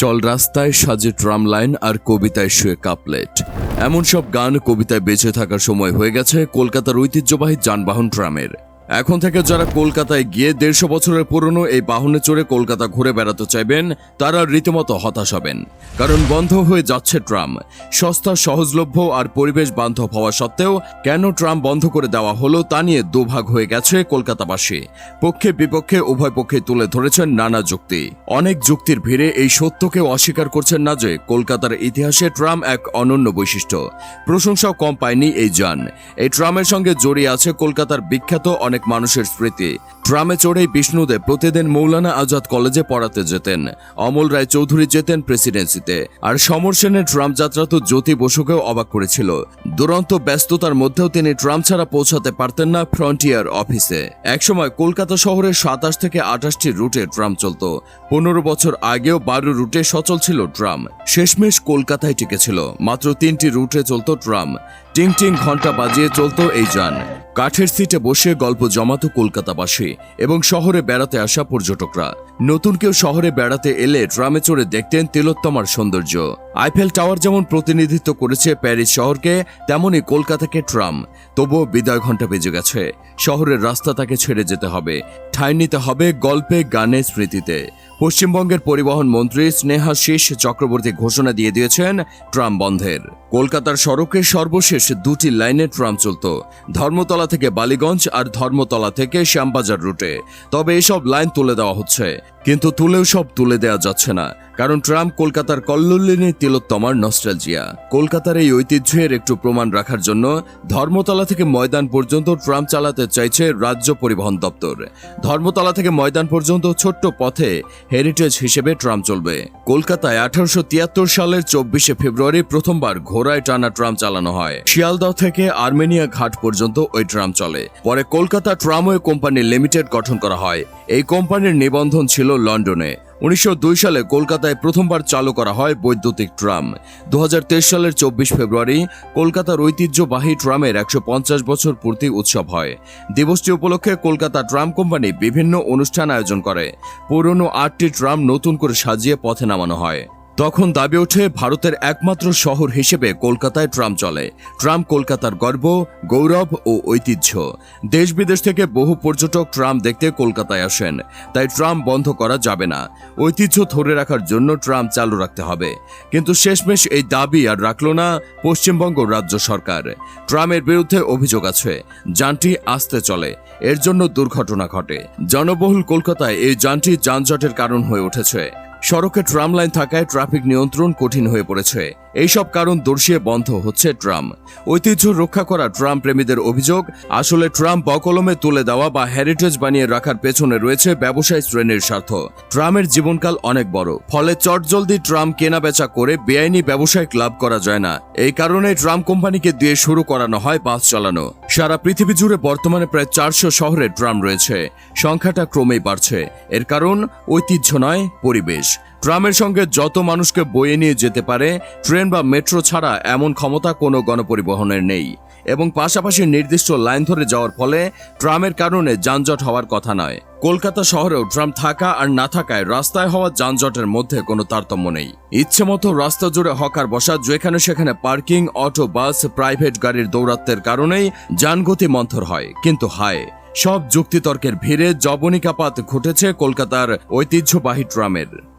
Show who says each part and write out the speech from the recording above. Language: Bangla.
Speaker 1: চল রাস্তায় সাজে ট্রাম লাইন আর কবিতায় শুয়ে কাপলেট। এমন সব গান কবিতায় বেঁচে থাকার সময় হয়ে গেছে কলকাতার ঐতিহ্যবাহী যানবাহন ট্রামের। এখন থেকে যারা কলকাতায় গিয়ে দেড়শো বছরের পুরনো এই বাহনে চড়ে কলকাতা ঘুরে বেড়াতে চাইবেন, তারা রীতিমতো হতাশ হবেন। কারণ বন্ধ হয়ে যাচ্ছে ট্রাম। সস্তা, সহজলভ্য আর পরিবেশ বান্ধব হওয়া সত্ত্বেও কেন ট্রাম বন্ধ করে দেওয়া হলো তা নিয়ে দুভাগ হয়ে গেছে কলকাতাবাসী। পক্ষে বিপক্ষে উভয় পক্ষে তুলে ধরেছেন নানা যুক্তি। অনেক যুক্তির ভিড়ে এই সত্যকেও অস্বীকার করছেন না যে কলকাতার ইতিহাসে ট্রাম এক অনন্য বৈশিষ্ট্য। প্রশংসাও কম পায়নি এই যান। এই ট্রামের সঙ্গে জড়িয়ে আছে কলকাতার বিখ্যাত অনেক মানুষের স্মৃতি। ট্রামে চড়েই বিষ্ণুদেব প্রতিদিন মৌলানা আজাদ কলেজে পড়াতে যেতেন। অমল রায় চৌধুরী যেতেন প্রেসিডেন্সিতে। আর সমর সেনের ট্রাম যাত্রা তো জ্যোতি বসুকেও অবাক করেছিল। দুরন্ত ব্যস্ততার মধ্যেও তিনি ট্রাম ছাড়া পৌঁছাতে পারতেন না ফ্রন্টিয়ার অফিসে। একসময় কলকাতা শহরে সাতাশ থেকে আঠাশটি রুটে ট্রাম চলত। পনেরো বছর আগেও বারো রুটে সচল ছিল ট্রাম। শেষমেশ কলকাতায় টিকেছিল। মাত্র তিনটি রুটে চলত ট্রাম। টিং টিং ঘণ্টা বাজিয়ে চলতো এই যান। কাঠের সিটে বসে গল্প জমাতো কলকাতাবাসী এবং শহরে বেড়াতে আসা পর্যটকরা। নতুন কেউ শহরে বেড়াতে এলে ট্রামে চড়ে দেখতেন তিলোত্তমার সৌন্দর্য। আইফেল টাওয়ার যেমন প্রতিনিধিত্ব করেছে প্যারিস শহরকে তেমনই কলকাতাকে ট্রাম। তবুও বিদায় ঘণ্টা বেজে গেছে। শহরের রাস্তা তাকে ছেড়ে যেতে হবে। ঠাঁই নিতে হবে গল্পে, গানে, স্মৃতিতে। পশ্চিমবঙ্গের পরিবহন মন্ত্রী স্নেহাশিস চক্রবর্তী ঘোষণা দিয়ে দিয়েছেন, ট্রাম বন্ধের। কলকাতার সড়কে সর্বশেষ দুটি লাইনে ট্রাম চলত, ধর্মতলা থেকে বালিগঞ্জ আর ধর্মতলা থেকে শ্যামবাজার রুটে। তবে এসব লাইন তুলে দেওয়া হচ্ছে, কিন্তু তুলেও সব তুলে দেওয়া যাচ্ছে না। কারণ ট্রাম কলকাতার কল্লোলিনী তিলোত্তমার নস্টালজিয়া। কলকাতার এই ঐতিহ্যের একটু প্রমাণ রাখার জন্য ধর্মতলা থেকে ময়দান পর্যন্ত ট্রাম চালাতে চাইছে রাজ্য পরিবহন দপ্তর। ধর্মতলা থেকে ময়দান পর্যন্ত ছোট্ট পথে হেরিটেজ হিসেবে ট্রাম চলবে। কলকাতায় আঠারোশো তিয়াত্তর সালের চব্বিশে ফেব্রুয়ারি প্রথমবার ঘোড়ায় টানা ট্রাম চালানো হয়। শিয়ালদহ থেকে আর্মেনিয়া ঘাট পর্যন্ত ওই ট্রাম চলে। পরে কলকাতা ট্রামওয়ে কোম্পানি লিমিটেড গঠন করা হয়। এই কোম্পানির নিবন্ধন ছিল লন্ডনে। উনিশশো দুই সালে কলকাতায় প্রথমবার চালু করা হয় বৈদ্যুতিক ট্রাম। দু হাজার তেইশ সালের চব্বিশ ফেব্রুয়ারি কলকাতার ঐতিহ্যবাহী ট্রামের একশো পঞ্চাশ বছর পূর্তি উৎসব হয়। দিবসটি উপলক্ষে কলকাতা ট্রাম কোম্পানি বিভিন্ন অনুষ্ঠান আয়োজন করে। পুরনো আটটি ট্রাম নতুন করে সাজিয়ে পথে নামানো হয়। তখন দাবি ওঠে, ভারতের একমাত্র শহর হিসেবে কলকাতায় ট্রাম চলে। ট্রাম কলকাতার গর্ব, গৌরব ও ঐতিহ্য। দেশ বিদেশ থেকে বহু পর্যটক ট্রাম দেখতে কলকাতায় আসেন। তাই ট্রাম বন্ধ করা যাবে না। ঐতিহ্য ধরে রাখার জন্য ট্রাম চালু রাখতে হবে। কিন্তু শেষমেশ এই দাবি আর রাখল না পশ্চিমবঙ্গ রাজ্য সরকার। ট্রামের বিরুদ্ধে অভিযোগ আছে, যানটি আসতে চলে, এর জন্য দুর্ঘটনা ঘটে। জনবহুল কলকাতায় এই যানটি যানজটের কারণ হয়ে উঠেছে। সড়কে ট্রাম লাইন থাকায় ট্রাফিক নিয়ন্ত্রণ কঠিন হয়ে পড়েছে। এইসব কারণ দর্শিয়ে বন্ধ হচ্ছে ট্রাম ঐতিহ্য রক্ষা করা ট্রাম প্রেমীদের অভিযোগ, আসলে ট্রাম বকলমে তুলে দেওয়া বা হেরিটেজ বানিয়ে রাখার পেছনে রয়েছে ব্যবসায়ী শ্রেণির স্বার্থ। ট্রামের জীবনকাল অনেক বড়, ফলে চটজলদি ট্রাম কেনা বেচা করে বেআইনি ব্যবসায়িক লাভ করা যায় না। এই কারণে ট্রাম কোম্পানিকে দিয়ে শুরু করানো হয় বাস চালানো। সারা পৃথিবী জুড়ে বর্তমানে প্রায় চারশো শহরে ট্রাম রয়েছে। সংখ্যাটা ক্রমেই বাড়ছে। এর কারণ, ঐতিহ্য নয়, পরিবেশ। ট্রামের সঙ্গে যত মানুষকে বয়ে নিয়ে যেতে পারে, ট্রেন বা মেট্রো ছাড়া এমন ক্ষমতা কোনো গণপরিবহনের নেই। এবং পাশাপাশি নির্দিষ্ট লাইন ধরে যাওয়ার ফলে ট্রামের কারণে যানজট হওয়ার কথা নয়। কলকাতা শহরেও ট্রাম থাকা আর না থাকায় রাস্তায় হওয়া যানজটের মধ্যে কোনো তারতম্য নেই। ইচ্ছে মতো রাস্তা জুড়ে হকার বসা, যেখানে সেখানে পার্কিং, অটো, বাস, প্রাইভেট গাড়ির দৌরাত্মের কারণেই যানগতি মন্থর হয়। কিন্তু হায়, সব যুক্তিতর্কের ভিড়ে জবনিকাপাত ঘটেছে কলকাতার ঐতিহ্যবাহী ট্রামের।